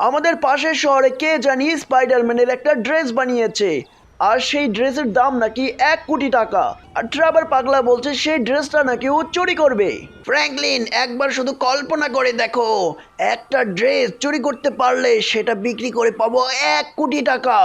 আমাদের পাশের শহরে কে জানি স্পাইডারম্যানের একটা ড্রেস বানিয়েছে। আর সেই ড্রেসের দাম নাকি এক কোটি টাকা। আর ট্রাভার পাগলা বলছে সেই ড্রেসটা নাকি ও চুরি করবে। ফ্র্যাঙ্কলিন একবার শুধু কল্পনা করে দেখো। একটা ড্রেস চুরি করতে পারলে সেটা বিক্রি করে পাবো এক কোটি টাকা।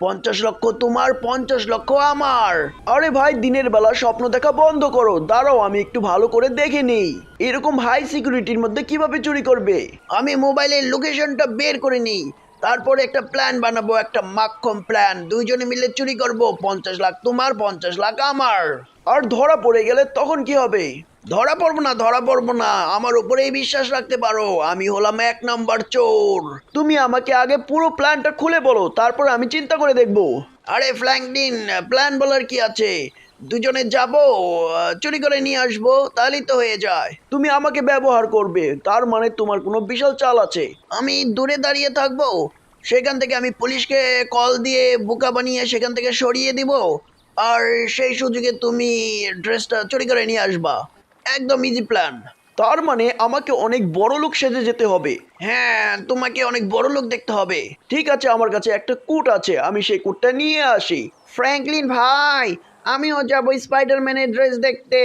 পঞ্চাশ লক্ষ তোমার, পঞ্চাশ লক্ষ আমার। আরে ভাই, দিনের বেলা স্বপ্ন দেখা বন্ধ করো। দাঁড়াও, আমি একটু ভালো করে দেখে নিই। এরকম হাই সিকিউরিটির মধ্যে কীভাবে চুরি করবে? আমি মোবাইলের লোকেশনটা বের করে নিই। তারপরে একটা প্ল্যান বানাবো, একটা মাক্ষম প্ল্যান দুইজনে মিলে চুরি করব। পঞ্চাশ লাখ তোমার, পঞ্চাশ লাখ আমার। আর ধরা পড়ে গেলে তখন কি হবে? ধরা পড়ব না, ধরা পড়ব না। আমার উপরেই বিশ্বাস রাখতে পারো, আমি হলাম এক নাম্বার চোর। তুমি আমাকে আগে পুরো প্ল্যানটা খুলে বলো, তারপর আমি চিন্তা করে দেখব। আরে ফ্ল্যাঙ্কডিন প্ল্যান বলার কি আছে? দুজনে যাব চুরি করে নিয়ে আসব, তাহলেই তো হয়ে যায়। তুমি আমাকে ব্যবহার করবে, তার মানে তোমার কোনো বিশাল চাল আছে। আমি দূরে দাঁড়িয়ে থাকব, সেখান থেকে আমি পুলিশকে কল দিয়ে বোকা বানিয়ে সেখান থেকে সরিয়ে দিব। আর সেই সুযোগে তুমি ড্রেসটা চুরি করে নিয়ে আসবা। একদম ইজি প্ল্যান তার মানে আমাকে অনেক বড় লোক সেজে যেতে হবে। হ্যাঁ তোমাকে অনেক বড় লোক দেখতে হবে। ঠিক আছে, আমার কাছে একটা কুট আছে, আমি সেই কুটটা নিয়ে আসি। ফ্র্যাঙ্কলিন ভাই, আমিও যাব স্পাইডারম্যানের ড্রেস দেখতে।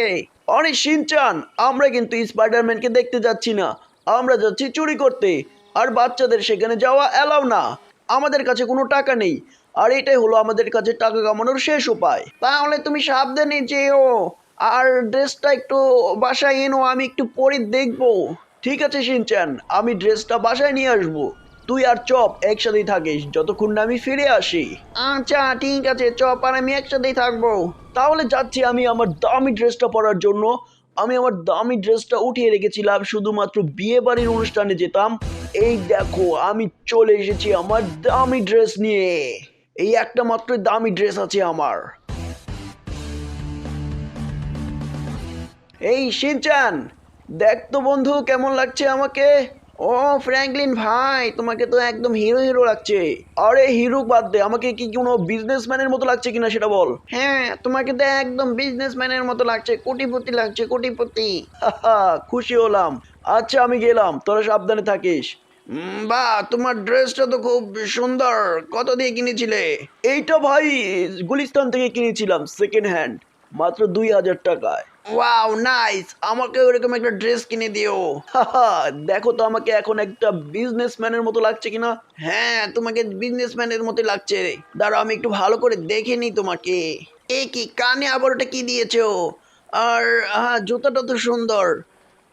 অনেক শিনচান আমরা কিন্তু স্পাইডারম্যানকে দেখতে যাচ্ছি না। আমরা যাচ্ছি চুরি করতে, আর বাচ্চাদের সেখানে যাওয়া অ্যালাউ না। আমাদের কাছে কোনো টাকা নেই, আর এটাই হলো আমাদের কাছে টাকা কামানোর শেষ উপায়। তাহলে তুমি সাবধানে যেও। আর ড্রেসটা একটু বাসায় এনো, আমি একটু পরে দেখব। ঠিক আছে শিনচান আমি ড্রেসটা বাসায় নিয়ে আসব। তুই আর চপ একসাথেই থাকিস, যতক্ষণ না আমি ফিরে আসি। আচ্ছা ঠিক আছে, চপ আর আমি একসাথেই থাকব। তাহলে যাচ্ছি আমি আমার দামি ড্রেসটা পরার জন্য। আমি আমার দামি ড্রেসটা উঠিয়ে রেখেছিলাম, শুধুমাত্র বিয়ে বাড়ির অনুষ্ঠানে যেতাম। এই দেখো, আমি চলে এসেছি আমার দামি ড্রেস নিয়ে। এই একটা মাত্র দামি ড্রেস আছে আমার। এই শিনচান দেখ তো বন্ধু কেমন লাগছে আমাকে। ও, ফ্র্যাঙ্কলিন ভাই, তোমাকে তো একদম হিরো হিরো লাগছে। আরে, হিরো বাদ দে, আমাকে কি কোনো বিজনেসম্যানের মতো লাগছে কিনা সেটা বল। হ্যাঁ তোমাকে তো একদম বিজনেসম্যানের মতো লাগছে, কোটিপতি লাগছে, কোটিপতি। খুশি হলাম। আচ্ছা আমি গেলাম, তোরা সাবধানে থাকিস। বাহ তোমার ড্রেসটা তো খুব সুন্দর। কত দিয়ে কিনেছিলে? এইটা ভাই, গুলিস্তান থেকে কিনেছিলাম সেকেন্ড হ্যান্ড মাত্র দুই হাজার টাকায়। ওয়াও নাইস আমাকে ওরকম একটা ড্রেস কিনে দিও। দেখো তো আমাকে এখন একটা বিজনেসম্যানের মতো লাগছে কিনা? হ্যাঁ তোমাকে বিজনেসম্যানের মতো লাগছে। দাঁড়াও, আমি একটু ভালো করে দেখে নিই তোমাকে। এ কি, কানে আবার ওটা কি দিয়েছ? আর হ্যাঁ জুতাটা তো সুন্দর।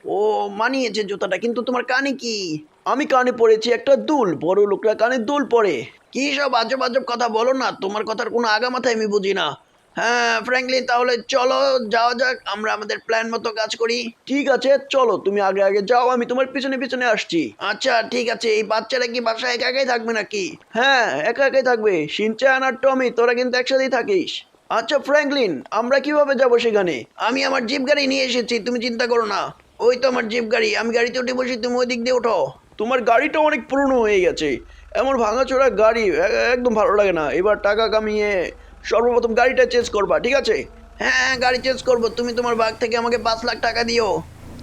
ও, মানিয়েছে জুতাটা, কিন্তু তোমার কানে কি? আমি কানে পড়েছি একটা দুল, বড় লোকরা কানে দুল পরে। কি সব আজব আজব কথা বলো না, তোমার কথার কোনো আগা মাথায় আমি বুঝি না। হ্যাঁ ফ্র্যাঙ্কলিন তাহলে চলো যাওয়া যাক আমরা আমাদের প্ল্যান মতো কাজ করি। ঠিক আছে চলো তুমি আগে আগে যাও আমি তোমার পিছনে পিছনে আসছি। আচ্ছা ঠিক আছে এই বাচ্চারা কি বাসায় একা একাই থাকবে নাকি? হ্যাঁ একা একাই থাকবে সিনচান আর টমি তোরা কিন্তু একসাথেই থাকিস। আচ্ছা ফ্র্যাঙ্কলিন আমরা কীভাবে যাব সেখানে? আমি আমার জিপ গাড়ি নিয়ে এসেছি তুমি চিন্তা করো না। ওই তো আমার জিপ গাড়ি আমি গাড়িতে উঠে বসি তুমি ওই দিক দিয়ে ওঠো। তোমার গাড়িটা অনেক পুরনো হয়ে গেছে। এমন ভাঙাচোরা গাড়ি একদম ভালো লাগে না। এবার টাকা কামিয়ে সর্বপ্রথম গাড়িটা চেঞ্জ করবা, ঠিক আছে? হ্যাঁ গাড়ি চেঞ্জ করব। তুমি তোমার বাগ থেকে আমাকে পাঁচ লাখ টাকা দিও।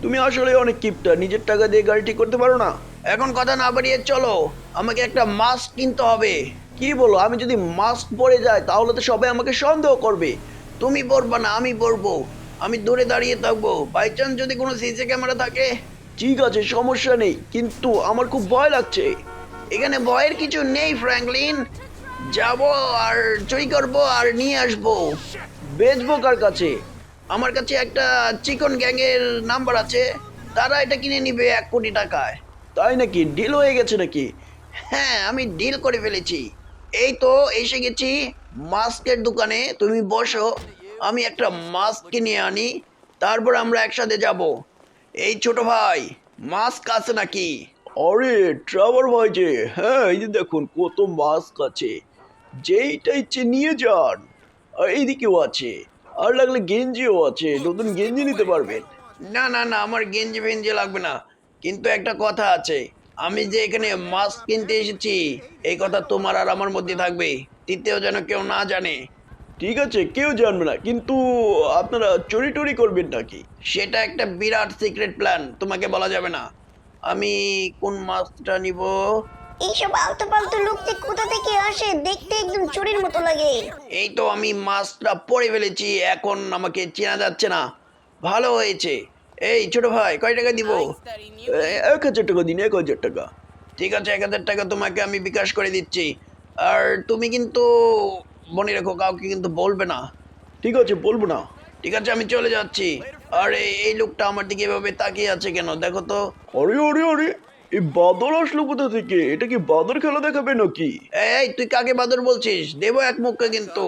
তুমি আসলে অনেক কিপটা নিজের টাকা দিয়ে গাড়ি ঠিক করতে পারো না? এখন কথা না বাড়িয়ে চলো, আমাকে একটা মাস্ক কিনতে হবে। কি বলো, আমি যদি মাস্ক পরে যাই, তাহলে তো সবাই আমাকে সন্দেহ করবে। তুমি পরবা না, আমি পরবো। আমি দূরে দাঁড়িয়ে থাকব। বাই চান্স যদি কোনো সিসি ক্যামেরা থাকে? ঠিক আছে, সমস্যা নেই, কিন্তু আমার খুব ভয় লাগছে। এখানে ভয়ের কিছু নেই ফ্র্যাঙ্কলিন যাব আর চুরি করব আর নিয়ে আসব। বেচবো কার কাছে? আমার কাছে একটা চিকন গ্যাংয়ের নাম্বার আছে। তারা এটা কিনে নিবে এক কোটি টাকায়। তাই নাকি? ডিল হয়ে গেছে নাকি? হ্যাঁ আমি ডিল করে ফেলেছি। এই তো এসে গেছি মাস্কের দোকানে। তুমি বসো, আমি একটা মাস্ক কিনে আনি, তারপর আমরা একসাথে যাব। এই ছোট ভাই, মাস্ক আছে নাকি? আরে ট্রাভার ভাই যে হ্যাঁ এই যে দেখুন কত মাস্ক আছে। যেইটা ইচ্ছে নিয়ে যান। আর এইদিকেও আছে। আর লাগলে গেঞ্জিও আছে নতুন গেঞ্জি নিতে পারবেন। না না না আমার গেঞ্জি ফেঞ্জি লাগবে না। কিন্তু একটা কথা আছে আমি যে এখানে মাস্ক কিনতে এসেছি এই কথা তোমার আর আমার মধ্যে থাকবে। তৃতীয় যেন কেউ না জানে। ঠিক আছে কেউ জানবে না কিন্তু আপনারা চুরি টুরি করবেন নাকি? সেটা একটা বিরাট সিক্রেট প্ল্যান তোমাকে বলা যাবে না। আমি কোন মাস্কটা নিব? এইসব আলতু পালতু লোক যে কোথা থেকে আসে? দেখতে একদম চোরের মতো লাগে। এই তো আমি মাস্কটা পরে ফেলেছি এখন আমাকে চেনা যাচ্ছে না। ভালো হয়েছে। এই ছোট ভাই কয় টাকা দিব? এক হাজার টাকা দিন এক হাজার টাকা। ঠিক আছে এক হাজার টাকা তোমাকে আমি বিকাশ করে দিচ্ছি। আর তুমি কিন্তু মনে রেখো কাউকে কিন্তু বলবে না। ঠিক আছে বলব না। ঠিক আছে আমি চলে যাচ্ছি। আরে এই লোকটা আমার দিকে এভাবে তাকিয়ে আছে কেন? দেখো তো। আরে আরে আরে এই বাদর আসলো কোথা থেকে? এটা কি বাদর খেলা দেখাবে নাকি? এই তুই কাকে বাদর বলছিস? দেবো এক মুখে কিন্তু।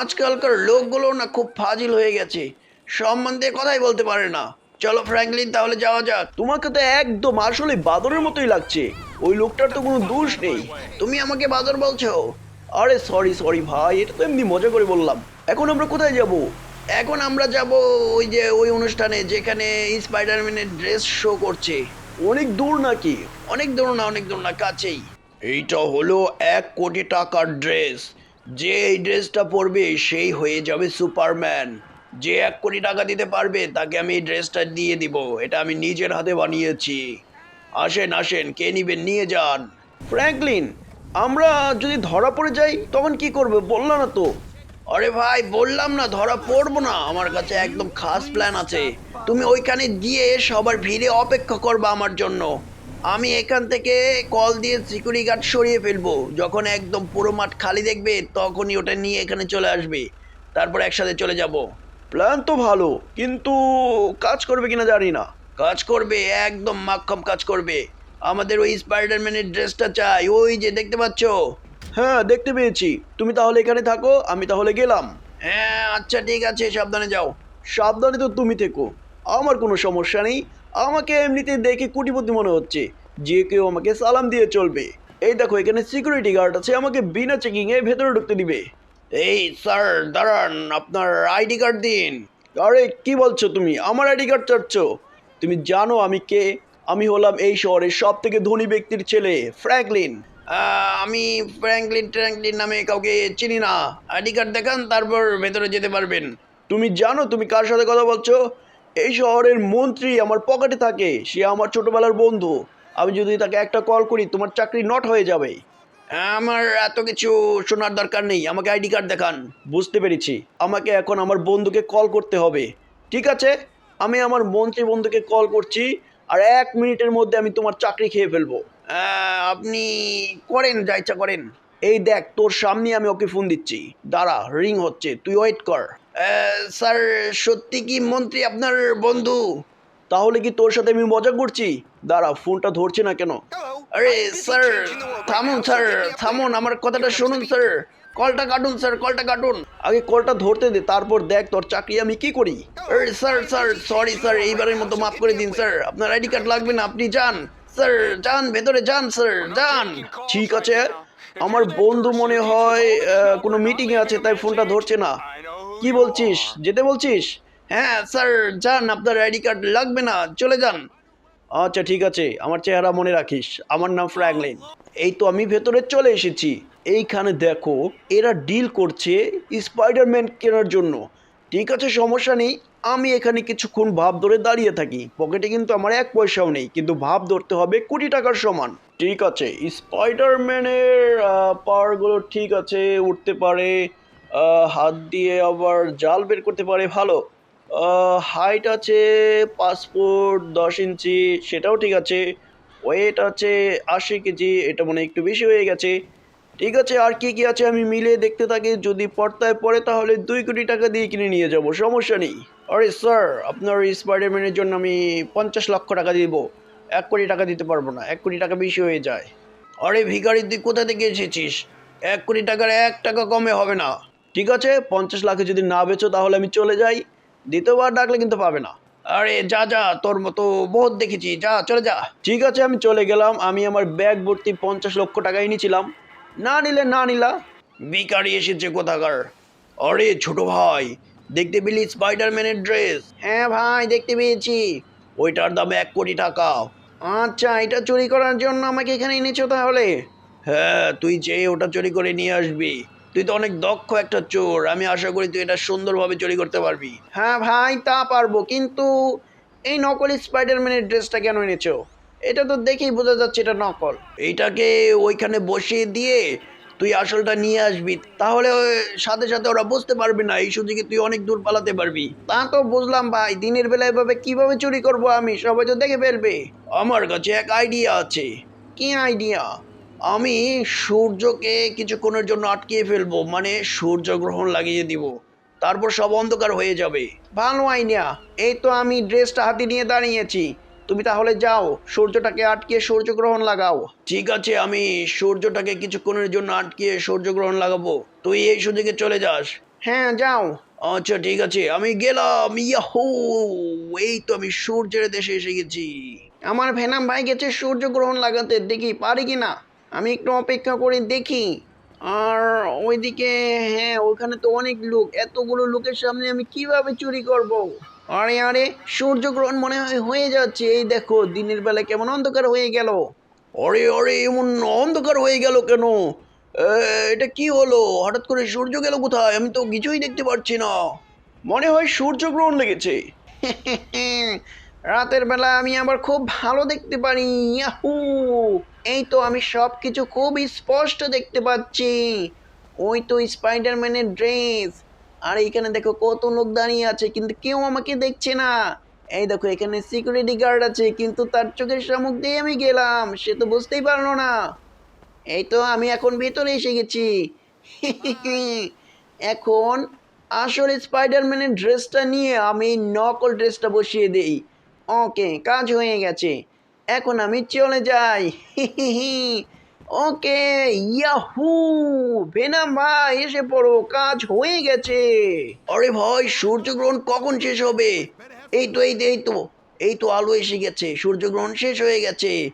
আজকালকার লোকগুলো না খুব ফাজিল হয়ে গেছে। সম্বন্ধে কথাই বলতে পারে না। চলো ফ্র্যাঙ্কলিন তাহলে যাওয়া যাক। তোমাকে তো একদম আসলে বাদরের মতোই লাগছে। ওই লোকটার তো কোনো দোষ নেই। তুমি আমাকে বাদর বলছো? আরে সরি সরি ভাই এটা তো এমনি মজা করে বললাম। এখন আমরা কোথায় যাব? এখন আমরা যাব ওই যে ওই অনুষ্ঠানে যেখানে স্পাইডারম্যানের ড্রেস শো করছে। অনেক দূর নাকি? অনেক দূর না অনেক দূর না কাছেই। এইটা হলো এক কোটি টাকার ড্রেস যে এই ড্রেসটা পরবে সেই হয়ে যাবে সুপারম্যান যে এক কোটি টাকা দিতে পারবে তাকে আমি এই ড্রেসটা দিয়ে দিব। এটা আমি নিজের হাতে বানিয়েছি। আসেন আসেন কে নিবেন নিয়ে যান। ফ্র্যাঙ্কলিন আমরা যদি ধরা পড়ে যাই তখন কি করবে? বললা না তো। আরে ভাই বললাম না ধরা পড়ব না। আমার কাছে একদম খাস প্ল্যান আছে। তুমি ওইখানে গিয়ে সবার ভিড়ে অপেক্ষা করবা আমার জন্য। আমি এখান থেকে কল দিয়ে সিকিউরিটি গার্ড সরিয়ে ফেলব। যখন একদম পুরো মাঠ খালি দেখবে তখনই ওটা নিয়ে এখানে চলে আসবে। তারপর একসাথে চলে যাব। প্ল্যান তো ভালো কিন্তু কাজ করবে কিনা জানি না। কাজ করবে একদম মাক্ষম কাজ করবে। আমাদের ওই স্পাইডারম্যানের ড্রেসটা চাই। ওই যে দেখতে পাচ্ছো? হ্যাঁ দেখতে পেয়েছি। তুমি তাহলে এখানে থাকো আমি তাহলে গেলাম। হ্যাঁ আচ্ছা ঠিক আছে সাবধানে যাও। সাবধানে তো তুমি থেকো। আমার কোনো সমস্যা নেই। আমাকে এমনিতে দেখে কুটিপতি মনে হচ্ছে যে কেউ আমাকে সালাম দিয়ে চলবে। এই দেখো এখানে সিকিউরিটি গার্ড আছে আমাকে বিনা চেকিংয়ে ভেতরে ঢুকতে দিবে। এই স্যার দাঁড়ান আপনার আইডি কার্ড দিন। আরে কি বলছো তুমি? আমার আইডি কার্ড চাচ্ছ? তুমি জানো আমি কে? আমি হলাম এই শহরের সব থেকে ধনী ব্যক্তির ছেলে ফ্র্যাঙ্কলিন আমি ফ্র্যাঙ্কলিন ট্র্যাঙ্কলিন নামে কাউকে চিনি না। আইডি কার্ড দেখান তারপর ভেতরে যেতে পারবেন। তুমি জানো তুমি কার সাথে কথা বলছো? এই শহরের মন্ত্রী আমার পকেটে থাকে সে আমার ছোটবেলার বন্ধু। আমি যদি তাকে একটা কল করি তোমার চাকরি নট হয়ে যাবে। আমার এত কিছু শোনার দরকার নেই আমাকে আইডি কার্ড দেখান। বুঝতে পেরেছি। আমাকে এখন আমার বন্ধুকে কল করতে হবে। ঠিক আছে? আমি আমার মন্ত্রী বন্ধুকে কল করছি আর এক মিনিটের মধ্যে আমি তোমার চাকরি খেয়ে ফেলব। আপনি করেন যা ইচ্ছা করেন। এই দেখ তোর সামনে আমি ওকে ফোন দিচ্ছি। দাঁড়া রিং হচ্ছে তুই ওয়েট কর। স্যার সত্যি কি মন্ত্রী আপনার বন্ধু? তাহলে কি তোর সাথে আমি মজা করছি? দাঁড়া ফোনটা ধরছে না কেন? আরে স্যার থামুন স্যার থামুন আমার কথাটা শুনুন স্যার কলটা কাটুন স্যার কলটা কাটুন। আগে কলটা ধরতে দে তারপর দেখ তোর চাকরি আমি কি করি। আরে স্যার স্যার সরি স্যার এইবারের মতো মাফ করে দিন স্যার আপনার আইডি কার্ড লাগবে না আপনি যান। স্যার যান ভেতরে যান স্যার যান। ঠিক আছে আমার বন্ধু মনে হয় কোনো মিটিংয়ে আছে তাই ফোনটা ধরছে না। কি বলছিস? যেতে বলছিস? হ্যাঁ স্যার যান আপনার আইডি কার্ড লাগবে না চলে যান। আচ্ছা ঠিক আছে আমার চেহারা মনে রাখিস। আমার নাম ফ্র্যাঙ্কলিন। এই তো আমি ভেতরে চলে এসেছি। এইখানে দেখো এরা ডিল করছে স্পাইডারম্যান কেনার জন্য। ঠিক আছে, সমস্যা নেই। আমি এখানে কিছুক্ষণ ভাব ধরে দাঁড়িয়ে থাকি। পকেটে কিন্তু আমার এক পয়সাও নেই, কিন্তু ভাব ধরতে হবে কোটি টাকার সমান। ঠিক আছে স্পাইডারম্যানের পাওয়ারগুলো ঠিক আছে, উঠতে পারে হাত দিয়ে আবার জাল বের করতে পারে, ভালো। হাইট আছে পাসপোর্ট দশ ইঞ্চি, সেটাও ঠিক আছে। ওয়েট আছে আশি কেজি, এটা মনে একটু বেশি হয়ে গেছে। ঠিক আছে, আর কি কি আছে আমি মিলিয়ে দেখতে থাকি। যদি পর্তায় পড়ে, তাহলে দুই কোটি টাকা দিয়ে কিনে নিয়ে যাব, সমস্যা নেই। আরে স্যার আপনার স্পাইডারম্যানের জন্য আমি পঞ্চাশ লক্ষ টাকা দিব। এক কোটি টাকা দিতে পারব না, এক কোটি টাকা বেশি হয়ে যায়। আরে ভিখারি, তুই কোথা থেকে এসেছিস? এক কোটি টাকার এক টাকা কমে হবে না। ঠিক আছে, পঞ্চাশ লাখে যদি না বেচো, তাহলে আমি চলে যাই। দ্বিতীয়বার ডাকলে কিন্তু পাবে না। আরে যা যা, তোর মতো বহুত দেখেছি। যা, চলে যা। ঠিক আছে, আমি চলে গেলাম। আমি আমার ব্যাগ ভর্তি পঞ্চাশ লক্ষ টাকা এনেছিলাম। না নিলে না নিলা। ভিখারি এসেছে কোথাকার? আরে ছোট ভাই দেখতে পেলি স্পাইডারম্যানের ড্রেস হ্যাঁ ভাই দেখতে পেয়েছি। ওইটার দাম এক কোটি টাকা। আচ্ছা এটা চুরি করার জন্য আমাকে এখানে এনেছো তাহলে? হ্যাঁ তুই চেয়ে ওটা চুরি করে নিয়ে আসবি। তুই তো অনেক দক্ষ একটা চোর আমি আশা করি তুই এটা সুন্দরভাবে চুরি করতে পারবি। হ্যাঁ ভাই তা পারব কিন্তু এই নকলি স্পাইডারম্যানের ড্রেসটা কেন এনেছো? এটা তো দেখেই বোঝা যাচ্ছে এটা নকল। এইটাকে ওইখানে বসিয়ে দিয়ে তুই আসলটা নিয়ে আসবি, তাহলে সাথে সাথে ওরা বুঝতে পারবে না, এই সুযোগে তুই অনেক দূর পালাতে পারবি। তা তো বুঝলাম ভাই, দিনের বেলা এভাবে কীভাবে চুরি করব আমি, সবাই তো দেখে ফেলবে। আমার কাছে এক আইডিয়া আছে। কি আইডিয়া আমি সূর্যকে কিছুক্ষণের জন্য আটকিয়ে ফেলব মানে সূর্যগ্রহণ লাগিয়ে দিব। তারপর সব অন্ধকার হয়ে যাবে। ভালো আইডিয়া এই তো আমি ড্রেসটা হাতে নিয়ে দাঁড়িয়েছি। তুমি তাহলে যাও সূর্যটাকে আটকে সূর্যগ্রহণ লাগাও। ঠিক আছে আমি সূর্যটাকে কিছুক্ষণের জন্য আটকিয়ে সূর্যগ্রহণ লাগাবো। তুই এই সুযোগে চলে যাস। হ্যাঁ যাও। আচ্ছা ঠিক আছে আমি গেলাম ইয়াহু! এই তো আমি সূর্যের দেশে এসে গেছি। আমার ভেনাম ভাই গেছে সূর্যগ্রহণ লাগাতে দেখি পারি কি না? আমি একটু অপেক্ষা করে দেখি। আর ওইদিকে হ্যাঁ ওইখানে তো অনেক লোক এতগুলো লোকের সামনে আমি কীভাবে চুরি করব। আরে আরে, সূর্যগ্রহণ মনে হয় হয়ে যাচ্ছে। এই দেখো, দিনের বেলা কেমন অন্ধকার হয়ে গেল। অরে অরে এমন অন্ধকার হয়ে গেল কেন? এটা কি হলো? হঠাৎ করে সূর্য গেল কোথায়? আমি তো কিছুই দেখতে পাচ্ছি না। মনে হয় সূর্যগ্রহণ লেগেছে। রাতের বেলা আমি আবার খুব ভালো দেখতে পারি। ইয়াহু! এই তো আমি সব কিছু খুব স্পষ্ট দেখতে পাচ্ছি। ওই তো স্পাইডারম্যানের ড্রেস আর এখানে দেখো কত লোক দাঁড়িয়ে আছে, কিন্তু কেউ আমাকে দেখছে না। এই দেখো, এখানে সিকিউরিটি গার্ড আছে, কিন্তু তার চোখের সামুখ দিয়ে আমি গেলাম, সে তো বুঝতেই পারল না। এই তো আমি এখন ভেতরে এসে গেছি। এখন আসলে স্পাইডারম্যানের ড্রেসটা নিয়ে আমি নকল ড্রেসটা বসিয়ে দেই। ওকে, কাজ হয়ে গেছে। এখন আমি চলে যাই। ওকে ইয়াহু ভেনাম ভাই এসে পড়ো কাজ হয়ে গেছে। আরে ভাই সূর্যগ্রহণ কখন শেষ হবে? এই তো এই তো এই তো এই তো আলো এসে গেছে সূর্যগ্রহণ শেষ হয়ে গেছে।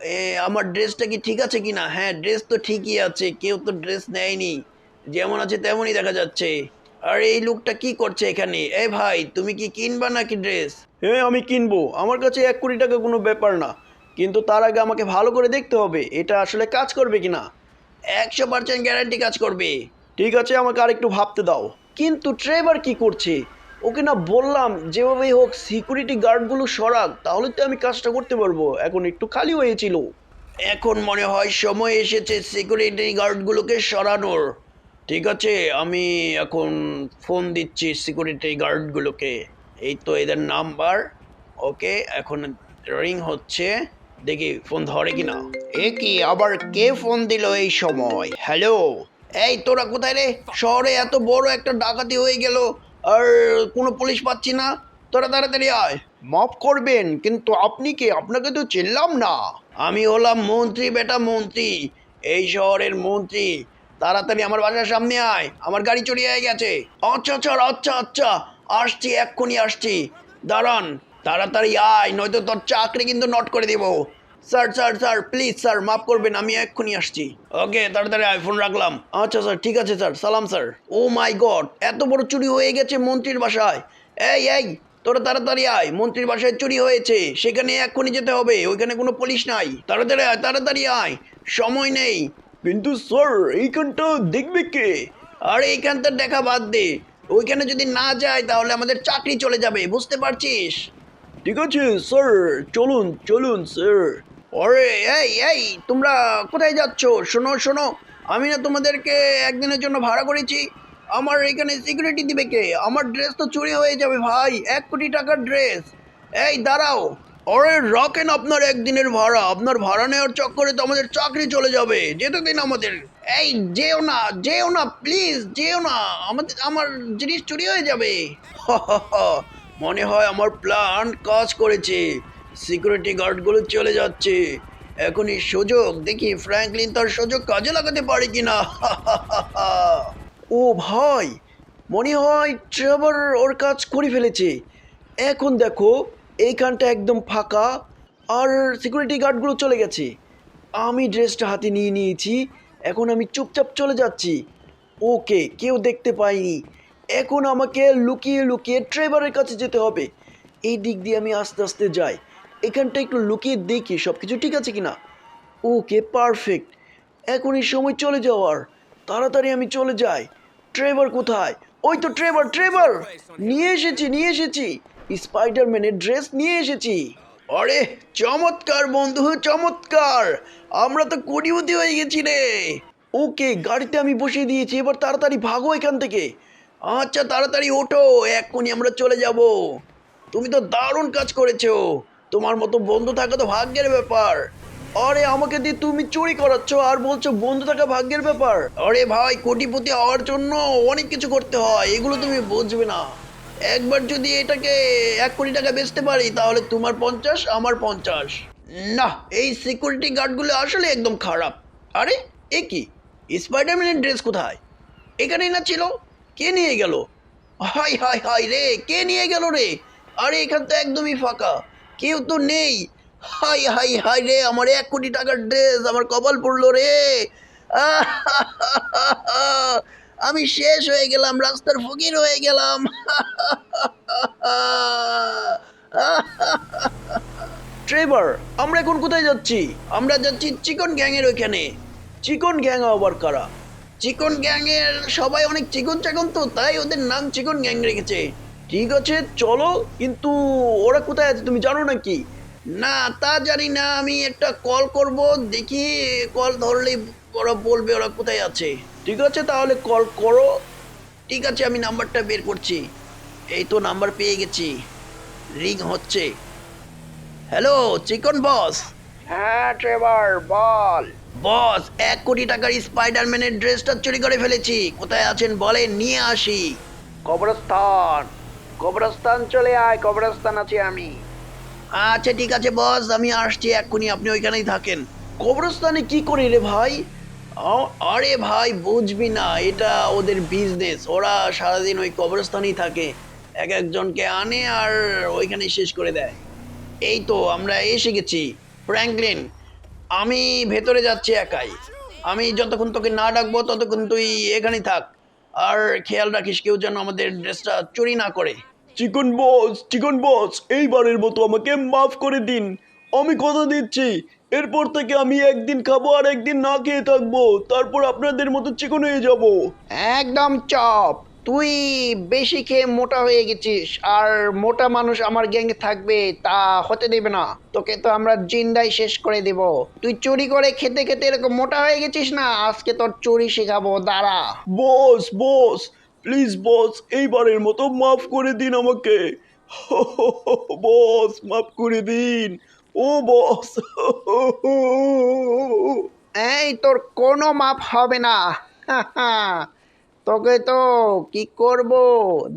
এ, আমার ড্রেসটা কি ঠিক আছে কিনা? হ্যাঁ ড্রেস তো ঠিকই আছে কেউ তো ড্রেস নেয়নি। যেমন আছে তেমনই দেখা যাচ্ছে। আর এই লোকটা কি করছে এখানে? এ ভাই তুমি কি কিনবা নাকি ড্রেস? হ্যাঁ আমি কিনবো। আমার কাছে এক কোটি টাকা কোনো ব্যাপার না। কিন্তু তার আগে আমাকে ভালো করে দেখতে হবে, এটা আসলে কাজ করবে কি না একশো পার্সেন্ট গ্যারান্টি কাজ করবে। ঠিক আছে, আমাকে আরেকটু ভাবতে দাও। কিন্তু ট্রেভার কি করছে? ওকে না বললাম, যেভাবেই হোক সিকিউরিটি গার্ডগুলো সরাক, তাহলে তো আমি কাজটা করতে পারব। এখন একটু খালি হয়েছিল এখন মনে হয় সময় এসেছে সিকিউরিটি গার্ডগুলোকে সরানোর। ঠিক আছে, আমি এখন ফোন দিচ্ছি সিকিউরিটি গার্ডগুলোকে এই তো এদের নাম্বার ওকে এখন রিং হচ্ছে। দেখি ফোন ধরে কিনা। এ কি, আবার কে ফোন দিল এই সময়? হ্যালো? এই, তোরা কোথায় রে? শহরে এত বড় একটা ডাকাতি হয়ে গেল, আর কোনো পুলিশ পাচ্ছি না? তোরা তাড়াতাড়ি আয়। মাফ করবেন, কিন্তু আপনি কে? আপনাকে তো চিনলাম না। আমি হলাম মন্ত্রী, বেটা মন্ত্রী। এই শহরের মন্ত্রী। তাড়াতাড়ি আমার বাসার সামনে আয়। আমার গাড়ি চড়িয়ে গেছে। আচ্ছা আচ্ছা আচ্ছা আচ্ছা। আসছি, এক্ষুনি আসছি। দাঁড়ান। তাড়াতাড়ি আয় নয়তো তোর চাকরি কিন্তু নট করে দিব। Sir sir sir please sir মাফ করবেন আমি এক্ষুনি আসছি। ওকে তাড়াতাড়ি আইফোন রাখলাম। আচ্ছা স্যার ঠিক আছে স্যার সালাম স্যার। ও মাই গড এত বড় চুরি হয়ে গেছে মন্ত্রীর বাসায়। এই এই তোরা তাড়াতাড়ি আয় মন্ত্রীর বাসায় চুরি হয়েছে সেখানে এক্ষুনি যেতে হবে ওইখানে কোনো পুলিশ নাই। তাড়াতাড়ি আয় তাড়াতাড়ি আয় সময় নেই। কিন্তু স্যার এইখানটা দেখবে কে? আর এইখানটা দেখা বাদ দে। ওইখানে যদি না যায় তাহলে আমাদের চাকরি চলে যাবে বুঝতে পারছিস? ঠিক আছে স্যার চলুন চলুন স্যার ওরে এই এই, তোমরা কোথায় যাচ্ছ? শোনো শোনো, আমি না তোমাদেরকে একদিনের জন্য ভাড়া করেছি। আমার এখানে সিকিউরিটি দিবে কে? আমার ড্রেস তো চুরি হয়ে যাবে, ভাই। এক কোটি টাকার ড্রেস এই, দাঁড়াও। ওরে রাখেন আপনার একদিনের ভাড়া। আপনার ভাড়া নেওয়ার চক্করে তো আমাদের চাকরি চলে যাবে। যেতে দিন আমাদের। এই, যেও না যেও না প্লিজ যেও না। আমাদের, আমার জিনিস চুরি হয়ে যাবে। মনে হয় আমার প্ল্যান কাজ করেছে। সিকিউরিটি গার্ডগুলো চলে যাচ্ছে। এখনই সুযোগ, দেখি ফ্র্যাঙ্কলিন তার সুযোগ কাজে লাগাতে পারে কি না ও ভাই, মনে হয় ট্রেভার ওর কাজ করে ফেলেছে। এখন দেখো, এইখানটা একদম ফাঁকা আর সিকিউরিটি গার্ডগুলো চলে গেছে। আমি ড্রেসটা হাতে নিয়ে নিয়েছি, এখন আমি চুপচাপ চলে যাচ্ছি। ওকে, কেউ দেখতে পায়নি এখন আমাকে লুকিয়ে লুকিয়ে ট্রেভারের কাছে যেতে হবে। এই দিক দিয়ে আমি আস্তে আস্তে যাই। এখানটা একটু লুকিয়ে দেখি সব কিছু ঠিক আছে কিনা। Okay, perfect. এখন এই সময় চলে যাওয়ার। তাড়াতাড়ি আমি চলে যাই। ট্রেভার কোথায়? ওই তো ট্রেভার ট্রেভার নিয়ে এসেছি নিয়ে এসেছি। স্পাইডারম্যানের ড্রেস নিয়ে এসেছি। আরে, চমৎকার বন্ধু, চমৎকার! আমরা তো কোটিপতি হয়ে গেছি রে। ওকে, গাড়িতে আমি বসিয়ে দিয়েছি। এবার তাড়াতাড়ি ভাগো এখান থেকে। আচ্ছা তাড়াতাড়ি ওঠো, এক্ষুনি আমরা চলে যাব। তুমি তো দারুণ কাজ করেছ। তোমার মতো বন্ধু থাকা তো ভাগ্যের ব্যাপার। আরে, আমাকে দিয়ে তুমি চুরি করাচ্ছ আর বলছো বন্ধু থাকা ভাগ্যের ব্যাপার? আরে ভাই, কোটিপতি হওয়ার জন্য অনেক কিছু করতে হয়, এগুলো তুমি বুঝবে না। একবার যদি এটাকে এক কোটি টাকা বেচতে পারি, তাহলে তোমার পঞ্চাশ, আমার পঞ্চাশ। না, এই সিকিউরিটি গার্ডগুলো আসলে একদম খারাপ। আরে, এ কি? স্পাইডারম্যানের ড্রেস কোথায়? এখানেই না ছিল? কে নিয়ে গেল? হাই হাই হাই রে, কে নিয়ে গেল রে? আরে, এখান তো একদমই ফাঁকা। কেউ তো নেই। হাই হাই হাই রে, আমার এক কোটি টাকার ড্রেস, আমার কপাল পড়ল রে। আমি শেষ হয়ে গেলাম, রাস্তার ফকির হয়ে গেলাম। ট্রেভার, আমরা এখন কোথায় যাচ্ছি? আমরা যাচ্ছি চিকন গ্যাংয়ের ওইখানে। চিকন গ্যাং আবার কারা? চিকন গ্যাংয়ের সবাই অনেক চিকন চাকন তো, তাই ওদের নাম চিকন গ্যাং রেখেছে। ঠিক আছে, চলো, কিন্তু ওরা কোথায় আছে তুমি জানো নাকি? না, তা জানি না, আমি একটা কল করব, দেখি কল ধরলেই ওরা বলবে ওরা কোথায় আছে। ঠিক আছে, তাহলে কল করো। ঠিক আছে, আমি নাম্বারটা বের করছি। এই তো নাম্বার পেয়ে গেছি। রিং হচ্ছে। হ্যালো চিকন বস হ্যাঁ ট্রেভার বল। বস এক কোটি টাকার স্পাইডারম্যানের ড্রেসটা চুরি করে ফেলেছি। কোথায় আছেন বলেন নিয়ে আসি। কবরস্থান। কবরস্থান চলে আয় কবরস্থান আছি আমি। আচ্ছা ঠিক আছে বস আমি আসছি এক্ষুনি আপনি ওইখানেই থাকেন। কবরস্থানে কি করি রে ভাই? আরে ভাই বুঝবি না এটা ওদের বিজনেস ওরা সারাদিন ওই কবরস্থানেই থাকে। এক একজনকে আনে আর ওইখানে শেষ করে দেয়। এই তো আমরা এসে গেছি। ফ্র্যাঙ্কলিন আমি ভেতরে যাচ্ছি একাই। আমি যতক্ষণ তোকে না ডাকবো ততক্ষণ তুই এখানেই থাক। আর খেয়াল রাখিস কেউ যেন আমাদের ড্রেসটা চুরি না করে। চিকন বস চিকন বস এইবারের মতো আমাকে মাফ করে দিন। আমি কথা দিচ্ছি এরপর থেকে আমি একদিন খাব আর একদিন না খেয়ে থাকব। তারপর আপনাদের মতো চিকন হয়ে যাব। একদম চপ। তুই বেশি খেয়ে মোটা হয়ে গেছিস আর মোটা মানুষ আমার গ্যাংয়ে থাকবে তা হতে দেবে না। তোকে তো আমরা জিন্দাই শেষ করে দেব। তুই চুরি করে খেতে খেতে এরকম মোটা হয়ে গেছিস না? আজকে তোর চুরি শেখাবো দাঁড়া। বস বস প্লিজ বস এইবারের মতো মাফ করে দিন আমাকে। বস মাফ করে দিন। ও বস। এই তোর কোনো মাপ হবে না। তোকে তো কি করব?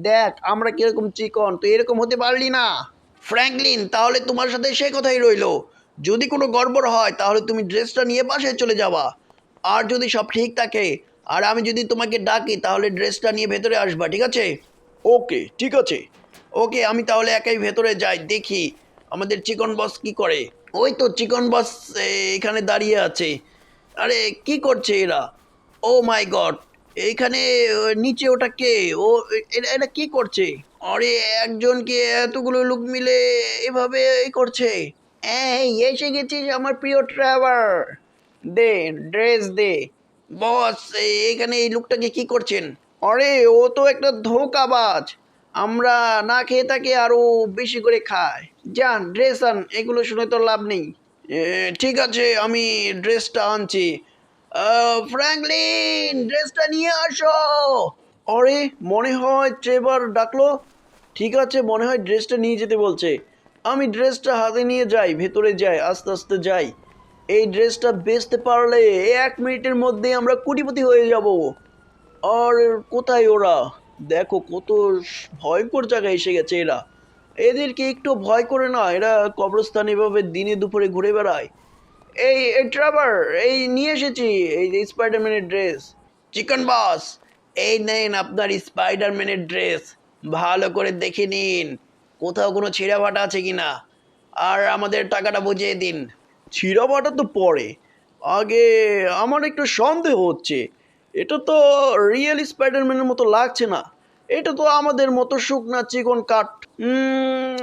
দেখ আমরা কীরকম চিকন তুই এরকম হতে পারলি না। ফ্র্যাঙ্কলিন তাহলে তোমার সাথে সে কথাই রইল। যদি কোনো গড়বড় হয় তাহলে তুমি ড্রেসটা নিয়ে পাশে চলে যাবা। আর যদি সব ঠিক থাকে আর আমি যদি তোমাকে ডাকি তাহলে ড্রেসটা নিয়ে ভেতরে আসবা ঠিক আছে? ওকে ঠিক আছে। ওকে আমি তাহলে একাই ভেতরে যাই দেখি আমাদের চিকন বস কি করে। ওই তো চিকন বস এখানে দাঁড়িয়ে আছে। আরে কি করছে এরা? ও মাই গড এইখানে নিচে ওটা কে ও, এ- এটা কি করছে? আরে, একজনকে এতগুলো লোক মিলে এভাবে করছে। এই, এসে গেছিস আমার প্রিয় ট্রাভার দে ড্রেস দে। বস এখানে এই লোকটাকে কি করছেন? আরে, ও তো একটা ধোকাবাজ। আমরা না খেয়ে থাকি আরও বেশি করে খায় যান ড্রেস আন, এগুলো শুনে তো লাভ নেই। ঠিক আছে, আমি ড্রেসটা আনছি। ফ্র্যাঙ্কলিন, ড্রেসটা নিয়ে আসো। আরে মনে হয় ট্রেভার ডাকলো। ঠিক আছে, মনে হয় ড্রেসটা নিয়ে যেতে বলছে। আমি ড্রেসটা হাতে নিয়ে যাই, ভেতরে যাই, আস্তে আস্তে যাই। এই ড্রেসটা বেচতে পারলে এক মিনিটের মধ্যে আমরা কোটিপতি হয়ে যাব। আর কোথায় ওরা? দেখো, কত ভয়ঙ্কর জায়গায় এসে গেছে এরা। এদেরকে একটু ভয় করে না, এরা কবরস্থান এভাবে দিনে দুপুরে ঘুরে বেড়ায়। এই ট্রাভার এই নিয়ে এসেছি, এই যে স্পাইডারম্যানের ড্রেস চিকন বস এই নেন আপনার স্পাইডারম্যানের ড্রেস ভালো করে দেখে নিন, কোথাও কোনো ছিঁড়া ফাটা আছে কিনা। আর আমাদের টাকাটা বুঝিয়ে দিন। ছিঁড়া বাটা তো পরে। আগে আমার একটু সন্দেহ হচ্ছে। এটা তো রিয়েল স্পাইডারম্যানের মতো লাগছে না। এটা তো আমাদের মতো শুকনা চিকন কাঠ।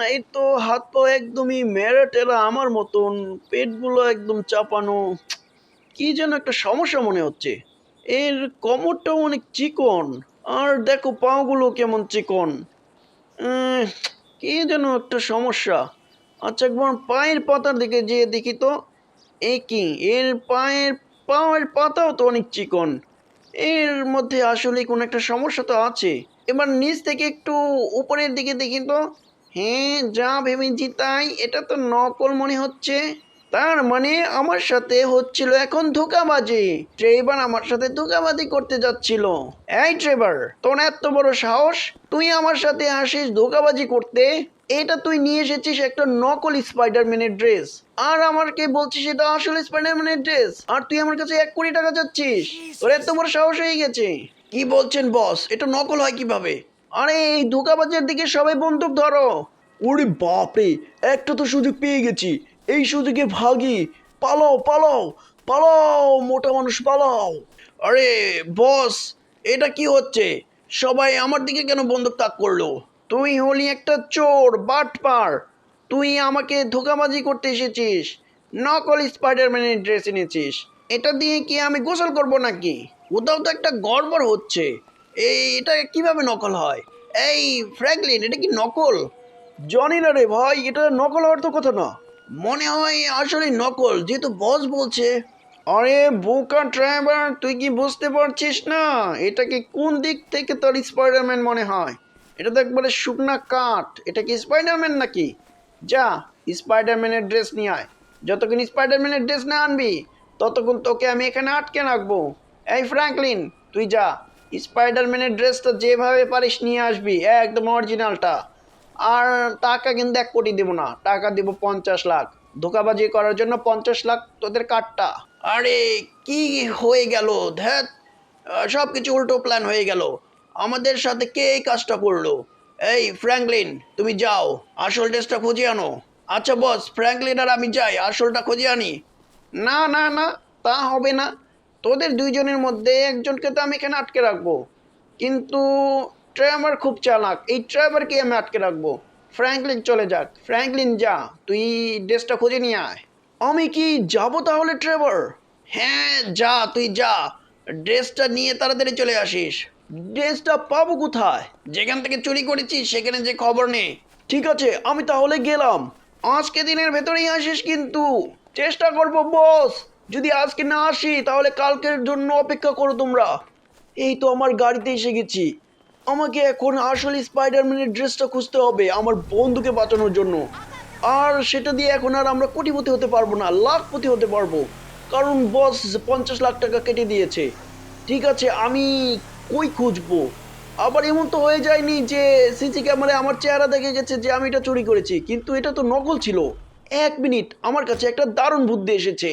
এই তো হাত পা একদমই মেরে টেরা আমার মতন, পেটগুলো একদম চাপানো। কি যেন একটা সমস্যা মনে হচ্ছে। এর কোমরটাও অনেক চিকন, আর দেখো পাগুলো কেমন চিকন। কি যেন একটা সমস্যা। আচ্ছা একবার পায়ের পাতার দিকে যেয়ে দেখি তো। এ কি? এর পায়ের পায়ের পাতাও তো অনেক চিকন। এর মধ্যে আসলে কোনো একটা সমস্যা তো আছে। এবার নিচ থেকে একটু উপরের দিকে দেখি তো। হ্যাঁ যা ভেবেছি তাই এটা তো নকল মনে হচ্ছে। তার মানে আমার সাথে হচ্ছিল এখন ধোকাবাজি। ট্রেভার আমার সাথে ধোকাবাজি করতে যাচ্ছিল। এই ট্রেভার তোর এত বড় সাহস? তুই আমার সাথে আসিস ধোকাবাজি করতে? এটা তুই নিয়ে এসেছিস একটা নকল স্পাইডারম্যানের ড্রেস। আর আমাকে বলছিস এটা আসলে স্পাইডারম্যানের ড্রেস? আর তুই আমার কাছে এক কোটি টাকা চাচ্ছিস। তোর এত বড় সাহস হয়ে গেছে। কি বলছেন, বস? এটা নকল হয় কীভাবে? আরে, এই ধোকাবাজের দিকে সবাই বন্দুক ধরো। ওরে বাপরে, একটা তো সুযোগ পেয়ে গেছি। এই সুযোগে ভাগি, পালাও পালাও পালাও, মোটা মানুষ, পালাও। আরে, বস, এটা কি হচ্ছে? সবাই আমার দিকে কেন বন্দুক তাক করল? তুই হলি একটা চোর, বাটপার। তুই আমাকে ধোকাবাজি করতে এসেছিস। নকল স্পাইডারম্যানের ড্রেস এনেছিস। এটা দিয়ে কি আমি গোসল করব নাকি? কোথাও তো একটা গড়বড় হচ্ছে। এই, এটা কীভাবে নকল হয়? এই, ফ্র্যাঙ্কলিন, এটা কি নকল? জানি না রে ভাই, এটা নকল হওয়ার তো কথা না। মনে হয় আসলে নকল, যেহেতু বস বলছে। আরে, বোকা ড্রাইভার, তুই কি বুঝতে পারছিস না? এটাকে কোন দিক থেকে তোর স্পাইডারম্যান মনে হয়? এটা তো একবারে শুকনা কাঠ। এটা কি স্পাইডারম্যান নাকি? যা, স্পাইডারম্যানের ড্রেস নিয়ে আয়। যতক্ষণ স্পাইডারম্যানের ড্রেস না আনবি ততক্ষণ তোকে আমি এখানে আটকে রাখব। এই ফ্র্যাঙ্কলিন, তুই যা। স্পাইডারম্যানের ড্রেসটা যেভাবে পারিস নিয়ে আসবি, একদম অরিজিনালটা। আর টাকা কিন্তু এক কোটি দেবো না, টাকা দেবো পঞ্চাশ লাখ। ধোকাবাজি করার জন্য পঞ্চাশ লাখ তোদের কাঠটা। আরে, কি হয়ে গেল ধ্যাত সব কিছু উল্টো প্ল্যান হয়ে গেল। আমাদের সাথে কে এই কাজটা করল? এই, ফ্র্যাঙ্কলিন, তুমি যাও। আসল ড্রেসটা খুঁজে আনো। আচ্ছা বস, ফ্র্যাঙ্কলিন আর আমি যাই। আসলটা খুঁজে আনি। না না না, তা হবে না। তোদের দুইজনের মধ্যে একজনকে তো আমি এখানে আটকে রাখব। কিন্তু ট্রাইভার খুব চালাক। এই ড্রাইভারকে আমি আটকে রাখব। ফ্র্যাঙ্কলিন চলে যাক। ফ্র্যাঙ্কলিন, যা, তুই ড্রেসটা খুঁজে নিয়ে আয়। আমি কি যাব তাহলে, ট্রেভার? হ্যাঁ যা, তুই যা। ড্রেসটা নিয়ে তাড়াতাড়ি চলে আসিস। ড্রেসটা পাবো কোথায়? যেখান থেকে চুরি করেছিস সেখানে যে খবর নেই। ঠিক আছে, আমি তাহলে গেলাম। আজকে দিনের ভেতরেই আসিস কিন্তু। চেষ্টা করব বস যদি আজকে না আসি, তাহলে কালকের জন্য অপেক্ষা করো তোমরা। এই তো আমার গাড়িতে এসে গেছি। আমাকে এখন আসলে স্পাইডারম্যানের ড্রেসটা খুঁজতে হবে, আমার বন্ধুকে বাঁচানোর জন্য। আর সেটা দিয়ে এখন আর আমরা কোটিপতি হতে পারব না, লাখপতি হতে পারব। কারণ বস পঞ্চাশ লাখ টাকা কেটে দিয়েছে। ঠিক আছে, আমি কই খুঁজবো? আবার এমন তো হয়ে যায়নি যে সিসি ক্যামেরায় আমার চেহারা দেখে গেছে যে, আমি এটা চুরি করেছি। কিন্তু এটা তো নকল ছিল। এক মিনিট আমার কাছে একটা দারুণ বুদ্ধি এসেছে।